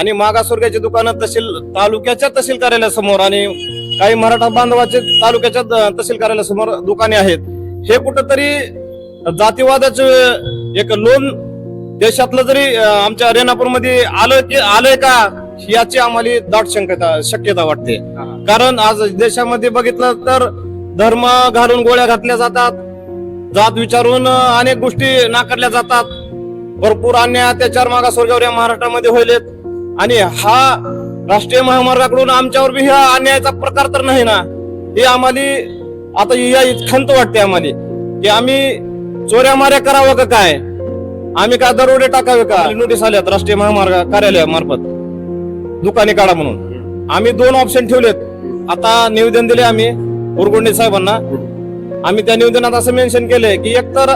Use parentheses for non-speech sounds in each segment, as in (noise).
आणि मागासवर्गाची दुकानं तहसील तालुक्याच्या तहसील कार्यालयासमोर आणि काही मराठा बांधवाचे तालुक्याच्या तहसील कार्यालयासमोर दुकाने आहेत. हे कुठंतरी जातीवादाचं एक लोन देशातलं जरी आमच्या रेणापूरमध्ये आलं की आलंय का याची आम्हाला दाट शक्यता शक्यता वाटते. कारण आज देशामध्ये बघितलं तर धर्म घालून गोळ्या घातल्या जातात जात विचारून अनेक गोष्टी नाकारल्या जातात. भरपूर अन्याय अत्याचार मागासवर्गावर या महाराष्ट्रामध्ये होईलेत आणि हा राष्ट्रीय महामार्गाकडून आमच्यावर बी हा अन्यायाचा प्रकार तर नाही ना? हे आम्हाला आता या खंत वाटते आम्हाला. की आम्ही चोऱ्या माऱ्या करावं का काय? आम्ही काय दरोडे टाकावे का? नोटीस आल्यात राष्ट्रीय महामार्ग कार्यालयामार्फत दुकाने काढा म्हणून. आम्ही दोन ऑप्शन ठेवलेत. आता निवेदन दिले आम्ही उरगोंडे साहेबांना. आम्ही त्या निवेदनात असं मेन्शन केलंय की एक तर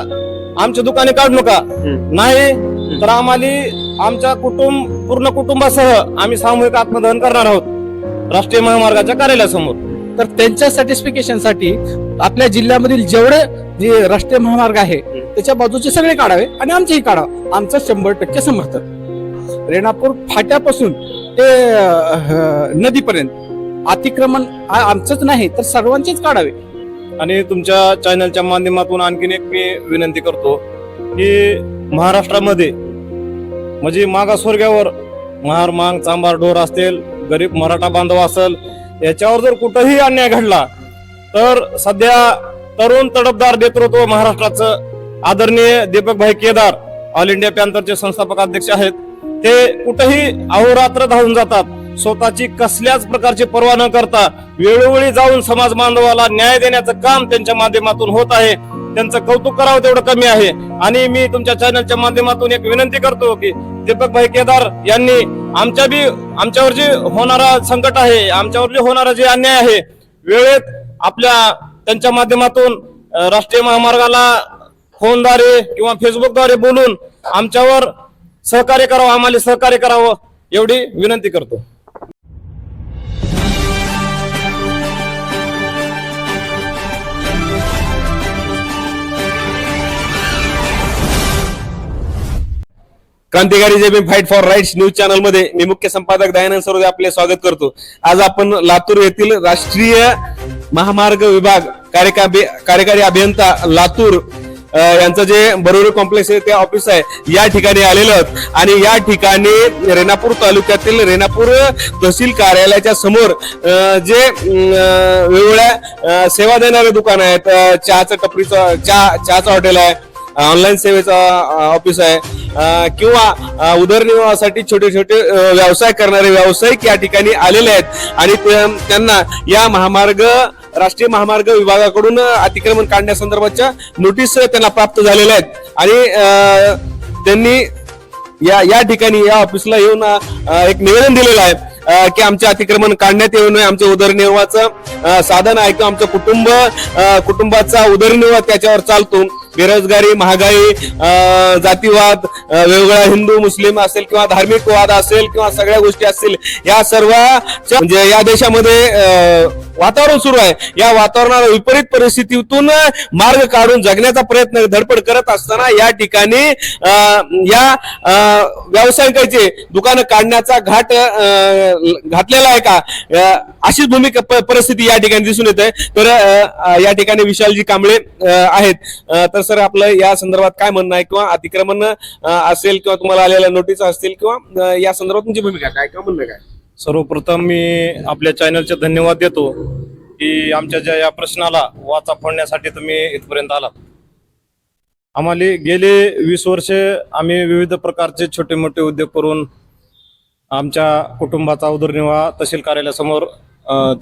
आमच्या दुकाने काढू नका. नाही तर आम्हाला आमच्या कुटुंब पूर्ण कुटुंबासह आम्ही सामूहिक आत्मदहन करणार आहोत राष्ट्रीय महामार्गाच्या कार्यालयासमोर. तर त्यांच्या सॅटिस्फिकेशनसाठी आपल्या जिल्ह्यामधील जेवढे जे राष्ट्रीय महामार्ग आहे त्याच्या बाजूचे सगळे काढावे आणि आमचेही काढावं. आमचं शंभर टक्के समर्थन. रेणापूर फाट्यापासून ते नदीपर्यंत अतिक्रमण आमचंच नाही तर सर्वांचेच काढावे. आणि तुमच्या चॅनलच्या माध्यमातून आणखीन एक मी विनंती करतो की महाराष्ट्रामध्ये म्हणजे मागासवर्गावर महार मांग चांबार ढोर असतील गरीब मराठा बांधव असेल याच्यावर जर कुठंही अन्याय घडला तर सध्या तरुण तडफदार नेतृत्व महाराष्ट्राचं आदरणीय दीपक भाई केदार ऑल इंडिया पॅन्थरचे संस्थापक अध्यक्ष आहेत. ते कुठेही अहोरात्र धावून जातात. स्वतःची कसल्याच प्रकारची पर्वा न करता वेळोवेळी जाऊन समाज बांधवाला न्याय देण्याचं काम त्यांच्या माध्यमातून होत आहे. त्यांचं कौतुक करावं तेवढं कमी आहे. आणि मी तुमच्या चॅनलच्या माध्यमातून एक विनंती करतो की दीपक भाई केदार यांनी आमच्या बी आमच्यावर जे होणारा संकट आहे आमच्यावर जे होणारा जे अन्याय आहे वेळेत आपल्या त्यांच्या माध्यमातून राष्ट्रीय महामार्गाला फोनद्वारे किंवा फेसबुकद्वारे बोलून आमच्यावर सहकार्य करावं आम्हाला सहकार्य करावं एवढी विनंती करतो. क्रांतिकारी जे फाईट फॉर राईट्स न्यूज चॅनलमध्ये मी मुख्य संपादक दयानंद सरोदे आपले स्वागत करतो. आज आपण लातूर येथील राष्ट्रीय महामार्ग विभाग कार्यकारी कार्यकारी अभियंता लातूर यांचं जे बरोरी कॉम्प्लेक्स आहे ते ऑफिस आहे या ठिकाणी आलेलो आहोत. आणि या ठिकाणी रेणापूर तालुक्यातील रेणापूर तहसील कार्यालयाच्या समोर जे वेगवेगळ्या सेवा देणारे दुकान आहेत चहाचं टपरीचं चहा चहाचं हॉटेल आहे ऑनलाईन सेवेचा ऑफिस आहे. किंवा उदरनिर्वाहासाठी छोटे छोटे व्यवसाय करणारे व्यावसायिक या ठिकाणी आलेले आहेत. आणि त्यांना या महामार्ग राष्ट्रीय महामार्ग विभागाकडून अतिक्रमण काढण्यासंदर्भाच्या नोटीस त्यांना प्राप्त झालेल्या आहेत. आणि त्यांनी या या ठिकाणी या ऑफिसला येऊन एक निवेदन दिलेलं आहे की आमचे अतिक्रमण काढण्यात येऊ नये. आमच्या उदरनिर्वाहाचं साधन आहे किंवा आमचं कुटुंब कुटुंबाचा उदरनिर्वाह त्याच्यावर चालतो. बेरोजगारी महागाई जातीवाद वेगवेगळा हिंदू मुस्लिम असेल किंवा धार्मिक वाद असेल किंवा सगळ्या गोष्टी असतील या सर्व म्हणजे या देशामध्ये वातावरण सुरू आहे. या वातावरणाला विपरीत परिस्थितीतून मार्ग काढून जगण्याचा प्रयत्न धडपड करत असताना या ठिकाणी या व्यावसायिकांचे दुकानं काढण्याचा घाट घातलेला आहे का? अशीच भूमिका परिस्थिती या ठिकाणी दिसून येते तर या ठिकाणी विशालजी कांबळे आहेत. तर सर आपलं या संदर्भात काय म्हणणं आहे किंवा अतिक्रमण असेल किंवा तुम्हाला आलेल्या नोटीस असतील किंवा या संदर्भात तुमची भूमिका काय? किंवा म्हणणं काय? सर्वप्रथम मी आपल्या चॅनलचे धन्यवाद देतो की आमच्या ज्या या प्रश्नाला वाचा फोडण्यासाठी तुम्ही इथपर्यंत आलात. आम्हाला गेले वीस वर्ष आम्ही विविध प्रकारचे छोटे मोठे उद्योग करून आमच्या कुटुंबाचा उदरनिर्वाह तहसील कार्यालयासमोर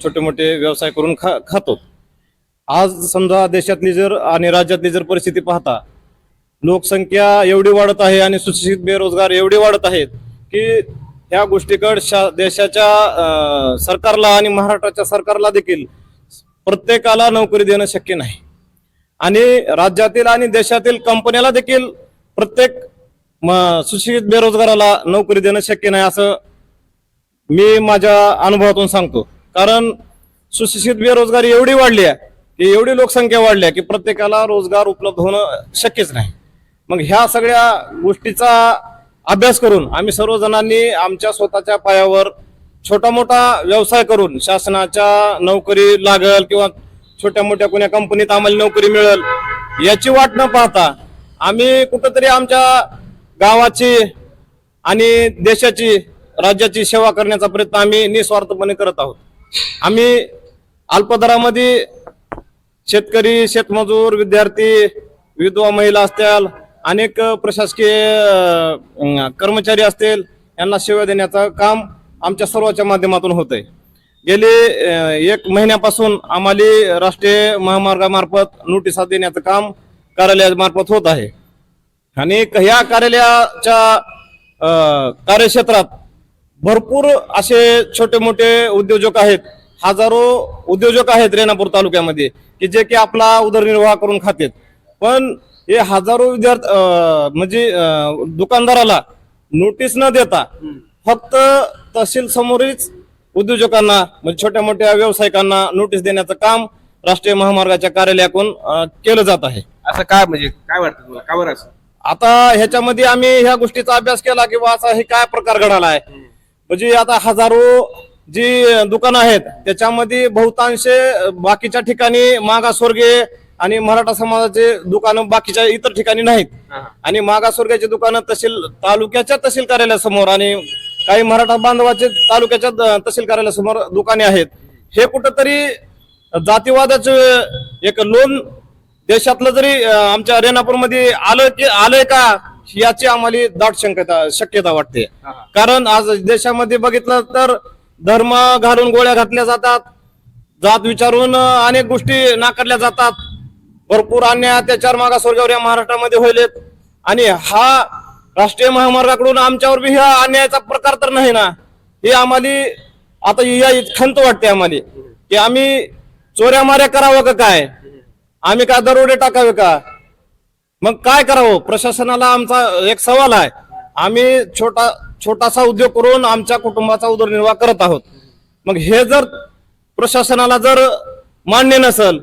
छोटे मोठे व्यवसाय करून खा खातो. आज समजा देशातली जर आणि राज्यातली जर परिस्थिती पाहता लोकसंख्या एवढी वाढत आहे आणि सुशिक्षित बेरोजगार एवढे वाढत आहेत की ह्या गोष्टीकडे शा देशाच्या सरकारला आणि महाराष्ट्राच्या सरकारला देखील प्रत्येकाला नोकरी देणं शक्य नाही. आणि राज्यातील आणि देशातील कंपन्याला देखील प्रत्येक म- सुशिक्षित बेरोजगाराला नोकरी देणं शक्य नाही असं मी माझ्या अनुभवातून सांगतो. कारण सुशिक्षित बेरोजगारी एवढी वाढली आहे की एवढी लोकसंख्या वाढली आहे की प्रत्येकाला रोजगार उपलब्ध होणं शक्यच नाही. मग ह्या सगळ्या गोष्टीचा अभ्यास करून आम्ही सर्वजणांनी आमच्या स्वतःच्या पायावर छोटा मोठा व्यवसाय करून शासनाच्या नोकरी लागल किंवा छोट्या मोठ्या कोण्या कंपनीत आम्हाला नोकरी मिळेल याची वाट न पाहता आम्ही कुठंतरी आमच्या गावाची आणि देशाची राज्याची सेवा करण्याचा प्रयत्न आम्ही निस्वार्थपणे करत आहोत. आम्ही अल्पदरामध्ये शेतकरी शेतमजूर विद्यार्थी विधवा महिला असतील अनेक प्रशासकीय कर्मचारी असतील यांना सेवा देण्याचं काम आमच्या सर्वांच्या माध्यमातून होत आहे गेले एक महिन्यापासून आम्हाला राष्ट्रीय महामार्गामार्फत नोटिसा देण्याचं काम कार्यालयामार्फत होत आहे. आणि ह्या कार्यालयाच्या कार्यक्षेत्रात भरपूर असे छोटे मोठे उद्योजक आहेत. हजारो उद्योजक आहेत रेणापूर तालुक्यामध्ये की जे की आपला उदरनिर्वाह करून खातेत. पण हे हजारो विद्यार्थी म्हणजे दुकानदाराला नोटीस न देता फक्त तहसील समोरील उद्योजकांना म्हणजे छोट्या मोठ्या व्यावसायिकांना नोटीस देण्याचं काम राष्ट्रीय महामार्गाच्या कार्यालयाकडून केलं जात आहे. असं काय म्हणजे काय वाटतं तुला का बरं असं? आता ह्याच्यामध्ये आम्ही ह्या गोष्टीचा अभ्यास केला किंवा असा हे काय प्रकार घडाला आहे म्हणजे आता हजारो जी दुकानं आहेत त्याच्यामध्ये बहुतांश बाकीच्या ठिकाणी मागासवर्गीय आणि मराठा समाजाचे दुकानं बाकीच्या इतर ठिकाणी नाहीत. आणि मागासवर्गीयाची दुकानं तहसील तालुक्याच्या तहसील कार्यालयासमोर आणि काही मराठा बांधवाचे तालुक्याच्या तहसील कार्यालयासमोर दुकाने आहेत. हे कुठंतरी जातीवादाचं एक लोन देशातलं जरी आमच्या रेणापूरमध्ये आलं की आलंय का याची आम्हाला दाट शंकता शक्यता वाटते. कारण आज देशामध्ये बघितलं तर धर्म घालून गोळ्या घातल्या जातात जात विचारून अनेक गोष्टी नाकारल्या जातात. भरपूर अन्याय अत्याचार मागासवर्गावर या महाराष्ट्रामध्ये होईलेत आणि हा राष्ट्रीय महामार्गाकडून आमच्यावर बी ह्या अन्यायाचा प्रकार तर नाही ना. हे आम्हाला आता या खंत वाटते आम्हाला. की आम्ही चोऱ्या माऱ्या करावं का काय? आम्ही काय दरोडे टाकावे का? मग काय करावं? प्रशासनाला आमचा एक सवाल आहे. आम्ही छोटा छोटासा उद्योग करून आमच्या कुटुंबाचा उदरनिर्वाह करत आहोत. मग हे जर प्रशासनाला जर मान्य नसल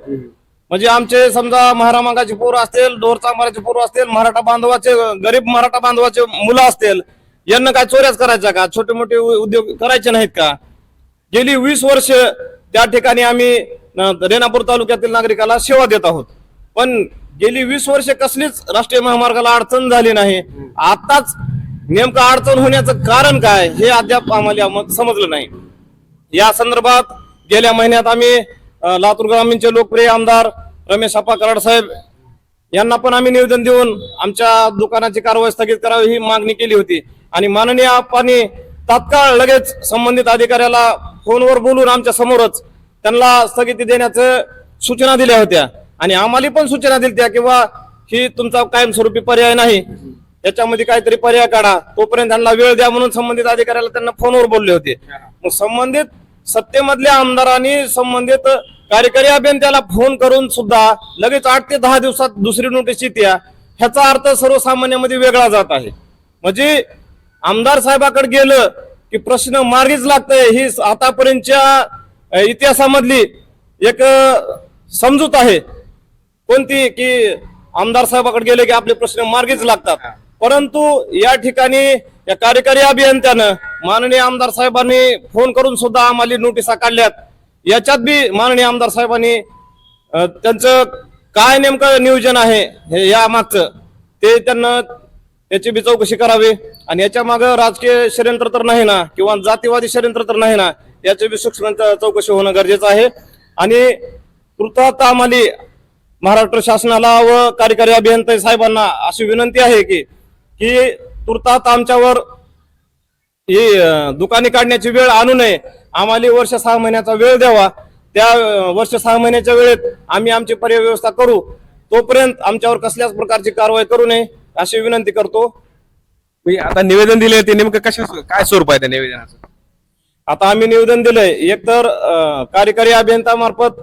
म्हणजे आमचे समजा महारामांगाची पोर असतील डोर चांबाराचे असतील मराठा बांधवाचे गरीब मराठा बांधवाचे मुलं असतील यांना काय चोऱ्याच करायच्या का? छोटे मोठे उ- उद्योग करायचे नाहीत का? गेली वीस वर्ष त्या ठिकाणी आम्ही रेणापूर तालुक्यातील नागरिकाला सेवा देत आहोत. पण गेली वीस वर्ष कसलीच राष्ट्रीय महामार्गाला अडचण झाली नाही. आताच नेमकं अडचण होण्याचं कारण काय हे अद्याप आम्हाला समजलं नाही. या संदर्भात गेल्या महिन्यात आम्ही लातूर ग्रामीणचे लोकप्रिय आमदार रमेश अप्पा कराड साहेब यांना पण आम्ही निवेदन देऊन आमच्या दुकानाची कारवाई स्थगित करावी ही मागणी केली होती. आणि माननीय आप्पांनी तात्काळ लगेच संबंधित अधिकाऱ्याला फोनवर बोलून आमच्या समोरच त्यांना स्थगिती देण्याचं सूचना दिल्या होत्या. आणि आम्हाला पण सूचना दिल्या किंवा ही तुमचा कायमस्वरूपी पर्याय नाही. याच्यामध्ये काहीतरी पर्याय काढा. तोपर्यंत त्यांना वेळ द्या म्हणून संबंधित अधिकाऱ्याला त्यांना फोनवर बोलले होते. मग संबंधित सत्तेमधल्या आमदारांनी संबंधित कार्यकारी अभियंत्याला फोन करून सुद्धा लगेच आठ ते दहा दिवसात दुसरी नोटीस येते. ह्याचा अर्थ सर्वसामान्यामध्ये वेगळा जात आहे. म्हणजे आमदार साहेबाकडे गेलं की प्रश्न मार्गीच लागतंय. ही आतापर्यंतच्या इतिहासामधली एक समजूत आहे. कोणती की आमदार साहेबाकडे गेले की आपले प्रश्न मार्गीच लागतात? परंतु या ठिकाणी या कार्यकारी अभियंत्यानं माननीय आमदार साहेबांनी फोन करून सुद्धा आम्हाला नोटिसा काढल्यात. याच्यात बी माननीय आमदार साहेबांनी त्यांचं काय नेमकं नियोजन आहे हे या मागचं ते त्यांना याची बी चौकशी करावी. आणि याच्या मागे राजकीय षडयंत्र तर नाही ना किंवा जातीवादी षडयंत्र तर नाही ना याची बी सूक्ष्म चौकशी होणं गरजेचं आहे. आणि कृतार्थ आम्हाला महाराष्ट्र शासनाला व कार्यकारी अभियंता साहेबांना अशी विनंती आहे की की तुर्तात आमच्यावर ही दुकाने काढण्याची वेळ आणू नये. आम्हाला वर्ष सहा महिन्याचा वेळ द्यावा. त्या वर्ष सहा महिन्याच्या वेळेत आम्ही आमची पर्याय व्यवस्था करू. तोपर्यंत आमच्यावर कसल्याच प्रकारची कारवाई करू नये अशी विनंती करतो. म्हणजे आता निवेदन दिले ते नेमकं कशा काय स्वरूप आहे त्या निवेदनाचं? आता आम्ही निवेदन दिलंय. एकतर कार्यकारी अभियंतामार्फत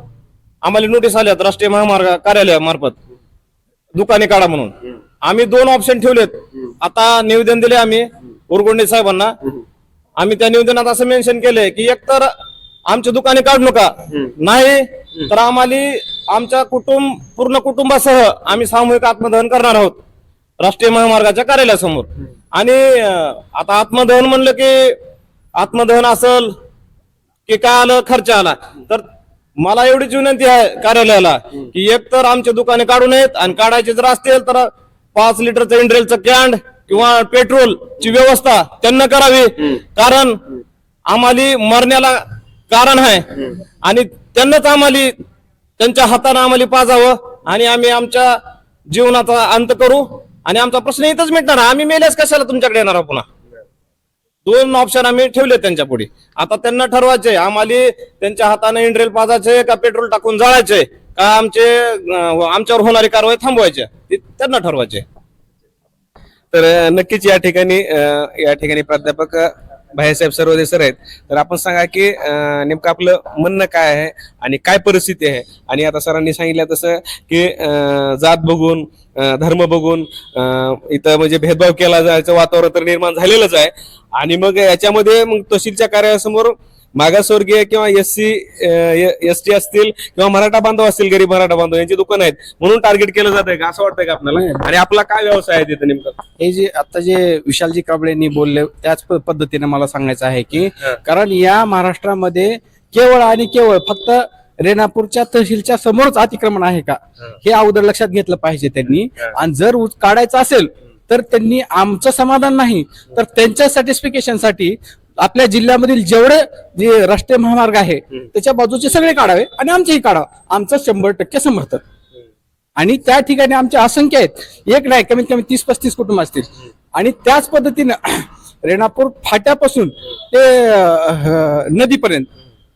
आम्हाला नोटीस आल्यात राष्ट्रीय महामार्ग कार्यालयामार्फत दुकाने काढा म्हणून. आम्ही दोन ऑप्शन ठेवलेत. आता निवेदन दिले आम्ही उरगोंडे साहेबांना. आम्ही त्या निवेदनात असं मेन्शन केलंय की एकतर आमची दुकाने काढू नका. नाही तर आम्हाला आमच्या कुटुंब पूर्ण कुटुंबासह आम्ही सामूहिक आत्मदहन करणार आहोत. राष्ट्रीय महामार्गाच्या कार्यालयासमोर. आणि आता आत्मदहन म्हणलं की आत्मदहन असल की काय आलं? खर्च आला. तर मला एवढीच विनंती आहे कार्यालयाला की एक तर आमचे दुकाने काढू नयेत आणि काढायचे जर असतील तर पाच लिटरचं इंड्रेलचं कॅन्ड किंवा पेट्रोलची व्यवस्था त्यांना करावी. कारण आम्हाला मरण्याला कारण आहे. आणि त्यांनाच आम्हाला त्यांच्या हाताने आम्हाला पाजावं आणि आम्ही आमच्या जीवनाचा अंत करू. आणि आमचा प्रश्न इथंच मिटणार. आम्ही मेल्यास कशाला तुमच्याकडे येणार पुन्हा? दोन ऑप्शन आम्ही ठेवले त्यांच्या पुढे. आता त्यांना ठरवायचे आम्हाला त्यांच्या हाताने इंड्रेल पाजायचे का पेट्रोल टाकून जाळायचे का आमचे हो, आमच्यावर होणारी कारवाई थांबवायची त्यांना ठरवायचे तर नक्कीच या ठिकाणी या ठिकाणी प्राध्यापक भाईसाहेब सर्वदे सर आहेत. तर आपण सांगा की नेमकं आपलं म्हणणं काय आहे आणि काय परिस्थिती आहे? आणि आता सरांनी सांगितलं तसं की जात बघून धर्म बघून इथं म्हणजे भेदभाव केला जायचं वातावरण तर निर्माण झालेलंच आहे. आणि मग याच्यामध्ये मग तहसीलच्या कार्यालयासमोर मागासवर्गीय किंवा एस सी एस टी असतील किंवा मराठा बांधव असतील गरीब मराठा बांधव यांची दुकान आहेत म्हणून टार्गेट केलं जात आहे का? असं वाटतंय का आपल्याला? आणि आपला काय व्यवसाय आहे तिथं नेमकं? हे जे आता जे विशालजी काबळेंनी बोलले त्याच पद्धतीने मला सांगायचं आहे की. कारण या महाराष्ट्रामध्ये केवळ आणि केवळ फक्त रेणापूरच्या तहसीलच्या समोरच अतिक्रमण आहे का? हा. अगोदर लक्षात घेतलं पाहिजे त्यांनी. आणि जर काढायचं असेल तर त्यांनी आमचं समाधान नाही. तर त्यांच्या सॅटिस्फिकेशनसाठी आपल्या जिल्ह्यामधील जेवढे जे राष्ट्रीय महामार्ग आहे त्याच्या बाजूचे सगळे काढावे आणि आमचेही काढावं. आमचं शंभर टक्के समर्थन. आणि त्या ठिकाणी आमचे असंख्य आहेत. एक नाही कमीत कमी तीस पस्तीस कुटुंब असतील. आणि त्याच पद्धतीनं (clears throat) रेणापूर फाट्यापासून ते नदीपर्यंत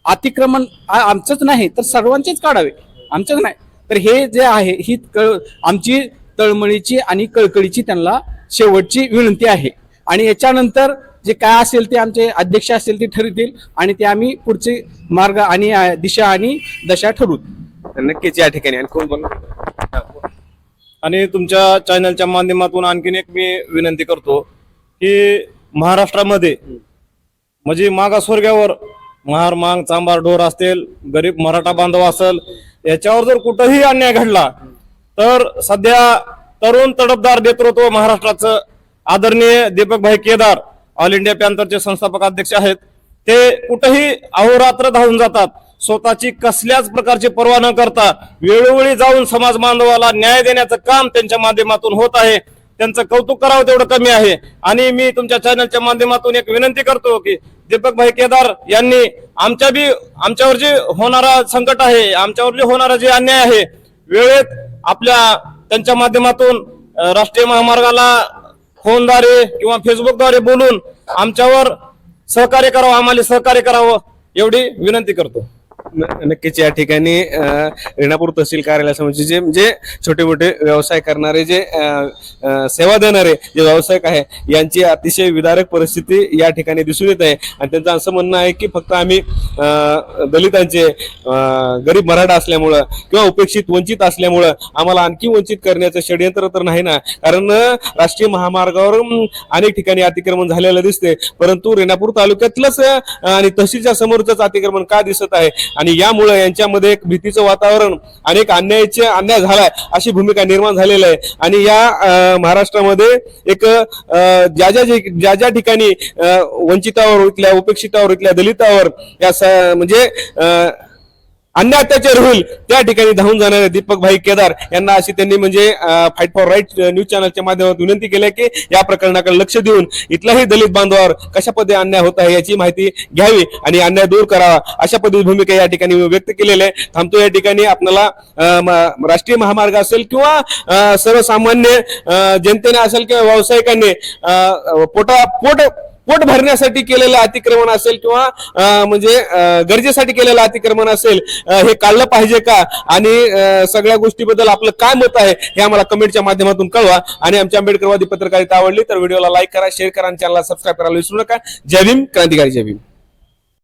अतिक्रमण आमचंच नाही तर सर्वांचेच काढावे. आमचंच नाही. तर हे जे आहे ही कळ आमची तळमळीची आणि कळकळीची त्यांना शेवटची विनंती आहे. आणि याच्यानंतर जे काय असेल ते आमचे अध्यक्ष असतील ते ठरवतील आणि ते आम्ही पुढचे मार्ग आणि दिशा आणि दशा ठरवू. नक्कीच या ठिकाणी. आणि कोण बोल आणि तुमच्या चॅनलच्या माध्यमातून आणखीन एक मी विनंती करतो की महाराष्ट्रामध्ये म्हणजे मागासवर्गावर महार मांग चांबार ढोर असतील गरीब मराठा बांधव असेल याच्यावर जर कुठंही अन्याय घडला तर सध्या तरुण तडफदार नेतृत्व महाराष्ट्राचं आदरणीय दीपक भाई केदार ऑल इंडिया पॅन्थरचे संस्थापक अध्यक्ष आहेत. ते कुठंही अहोरात्र धावून जातात. स्वतःची कसल्याच प्रकारची पर्वा न करता वेळोवेळी जाऊन समाज बांधवाला न्याय देण्याचं काम त्यांच्या माध्यमातून होत आहे. त्यांचं कौतुक करावं तेवढं कमी आहे. आणि मी तुमच्या चॅनलच्या माध्यमातून एक विनंती करतो की दीपक भाई केदार यांनी आमच्या बी आमच्यावर जे होणारा संकट आहे आमच्यावर जे होणारा जे अन्याय आहे वेळेत आपल्या त्यांच्या माध्यमातून राष्ट्रीय महामार्गाला फोनद्वारे किंवा फेसबुकद्वारे बोलून आमच्यावर सहकार्य करावं आम्हाला सहकार्य करावं एवढी विनंती करतो. नक्कीच या ठिकाणी रेणापूर तहसील कार्यालयासमोरचे जे म्हणजे छोटे मोठे व्यवसाय करणारे जे सेवा देणारे जे व्यावसायिक आहे यांची अतिशय विदारक परिस्थिती या ठिकाणी दिसून येत आहे. आणि त्यांचं असं म्हणणं आहे की फक्त आम्ही दलितांचे गरीब मराठा असल्यामुळं किंवा उपेक्षित वंचित असल्यामुळं आम्हाला आणखी वंचित करण्याचं षडयंत्र तर नाही ना. कारण राष्ट्रीय महामार्गावर अनेक ठिकाणी अतिक्रमण झालेलं दिसते परंतु रेणापूर तालुक्यातलंच आणि तहसीलच्या समोरच अतिक्रमण का दिसत आहे? आणि यामुळे यांच्यामध्ये एक भीतीचं वातावरण अनेक अन्यायाचे अन्याय झालाय अशी भूमिका निर्माण झालेली आहे. आणि या महाराष्ट्रामध्ये एक ज्या ज्या ज्या ज्या ठिकाणी वंचितावर इथल्या उपेक्षितावर इथल्या दलितावर या स- म्हणजे अन्य अत्याचार होईल. त्या ठिकाणी धावून जाणारे दीपक भाई केदार यांना अशी त्यांनी म्हणजे फाईट फॉर राईट न्यूज चॅनलच्या माध्यमातून विनंती केली की या प्रकरणाकडे लक्ष देऊन इथल्याही दलित बांधवावर कशा पद्धतीने अन्याय होत आहे याची माहिती घ्यावी आणि अन्याय दूर करावा. अशा पद्धती भूमिका या ठिकाणी व्यक्त केलेली आहे. थांबतो या ठिकाणी. आपल्याला राष्ट्रीय महामार्ग असेल किंवा सर्वसामान्य जनतेने असेल किंवा व्यावसायिकांनी पोटा पोट पोट भरण्यासाठी केलेलं अतिक्रमण असेल किंवा म्हणजे गरजेसाठी केलेलं अतिक्रमण असेल हे काढलं पाहिजे का? आणि सगळ्या गोष्टीबद्दल आपलं काय मत आहे हे आम्हाला कमेंटच्या माध्यमातून कळवा. आणि आमच्या आंबेडकरवादी पत्रकारिता आवडली तर व्हिडिओला लाईक करा शेअर करा आणि चॅनलला सबस्क्राईब करायला विसरू नका. जय भीम क्रांतिकारी जय भीम.